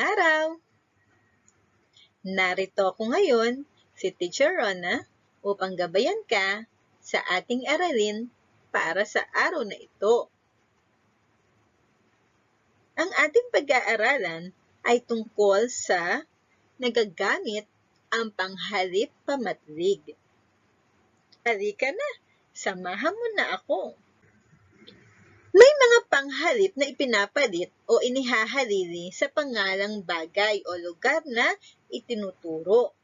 araw! Narito ako ngayon, si Teacher Rona, upang gabayan ka sa ating aralin para sa araw na ito. Ang ating pag-aaralan ay tungkol sa nagagamit ang panghalip pamatlig. Halika na, samahan mo na ako. May mga panghalip na ipinapalit o inihahalili sa pangalang bagay o lugar na itinuturo.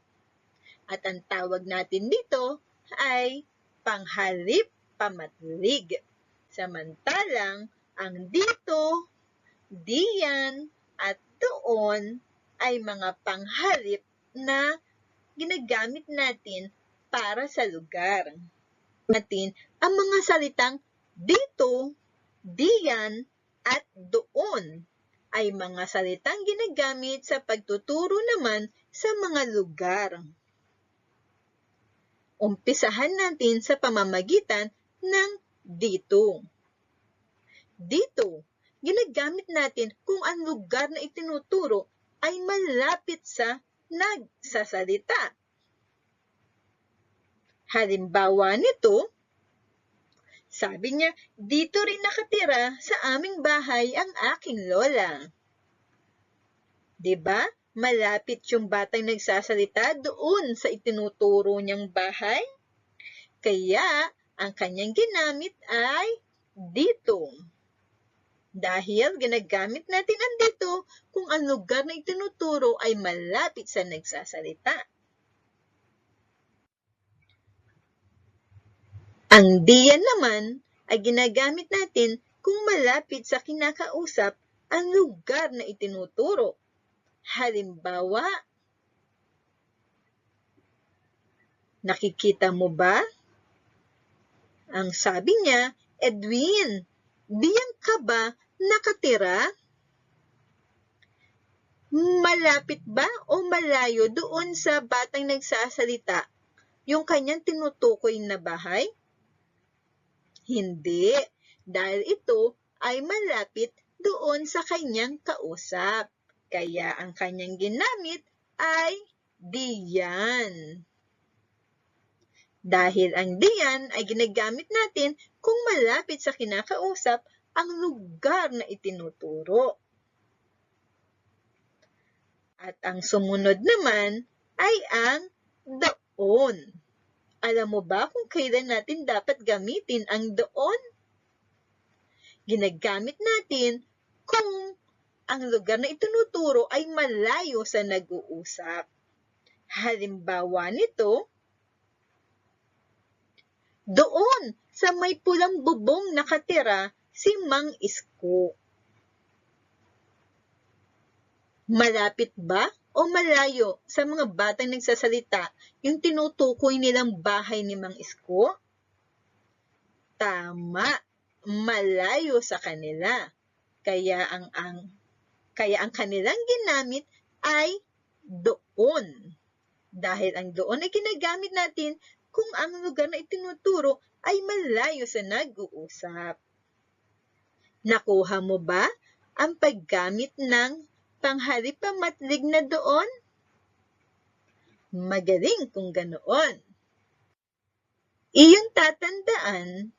At ang tawag natin dito ay panghalip pamatlig. Samantalang ang dito, diyan, at doon ay mga panghalip na ginagamit natin para sa lugar. Natin ang mga salitang dito, diyan, at doon ay mga salitang ginagamit sa pagtuturo naman sa mga lugar. Umpisahan natin sa pamamagitan ng dito. Dito, ginagamit natin kung ang lugar na itinuturo ay malapit sa nagsasalita. Halimbawa nito, sabi niya, dito rin nakatira sa aming bahay ang aking lola. 'Di ba? Malapit yung batang nagsasalita doon sa itinuturo niyang bahay. Kaya, ang kanyang ginamit ay dito. Dahil ginagamit natin ang dito kung ang lugar na itinuturo ay malapit sa nagsasalita. Ang diyan naman ay ginagamit natin kung malapit sa kinakausap ang lugar na itinuturo. Halimbawa, nakikita mo ba? Ang sabi niya, Edwin, diyan ka ba nakatira? Malapit ba o malayo doon sa batang nagsasalita yung kanyang tinutukoy na bahay? Hindi, dahil ito ay malapit doon sa kanyang kausap. Kaya ang kanyang ginamit ay diyan. Dahil ang diyan ay ginagamit natin kung malapit sa kinakausap ang lugar na itinuturo. At ang sumunod naman ay ang doon. Alam mo ba kung kailan natin dapat gamitin ang doon? Ginagamit natin kung ang lugar na itinuturo ay malayo sa nag-uusap. Halimbawa nito, doon sa may pulang bubong nakatira si Mang Isko. Malapit ba o malayo sa mga batang nagsasalita yung tinutukoy nilang bahay ni Mang Isko? Tama, malayo sa kanila. Kaya ang, ang, kaya ang kanilang ginamit ay doon. Dahil ang doon ay ginagamit natin kung ang lugar na itinuturo ay malayo sa nag-uusap. Nakuha mo ba ang paggamit ng panghalip matlig na doon? Magaling kung ganoon. Iyong tatandaan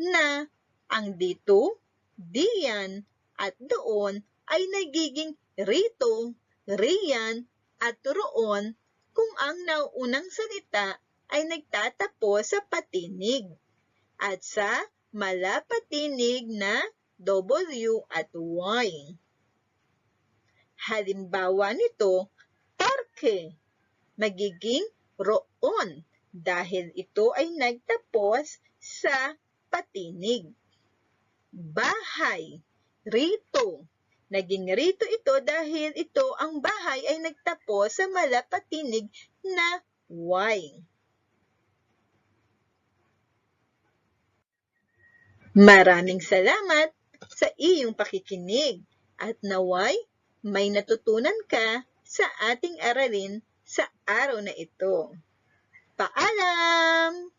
na ang dito, diyan, at doon ay nagiging rito, riyan, at roon kung ang nauunang salita ay nagtatapos sa patinig at sa malapatinig na W at Y. Halimbawa nito, parke, magiging roon dahil ito ay nagtapos sa patinig. Bahay, rito, naging rito ito dahil ito ang bahay ay nagtapos sa malapatinig na Y. Maraming salamat sa iyong pakikinig at naway may natutunan ka sa ating aralin sa araw na ito. Paalam!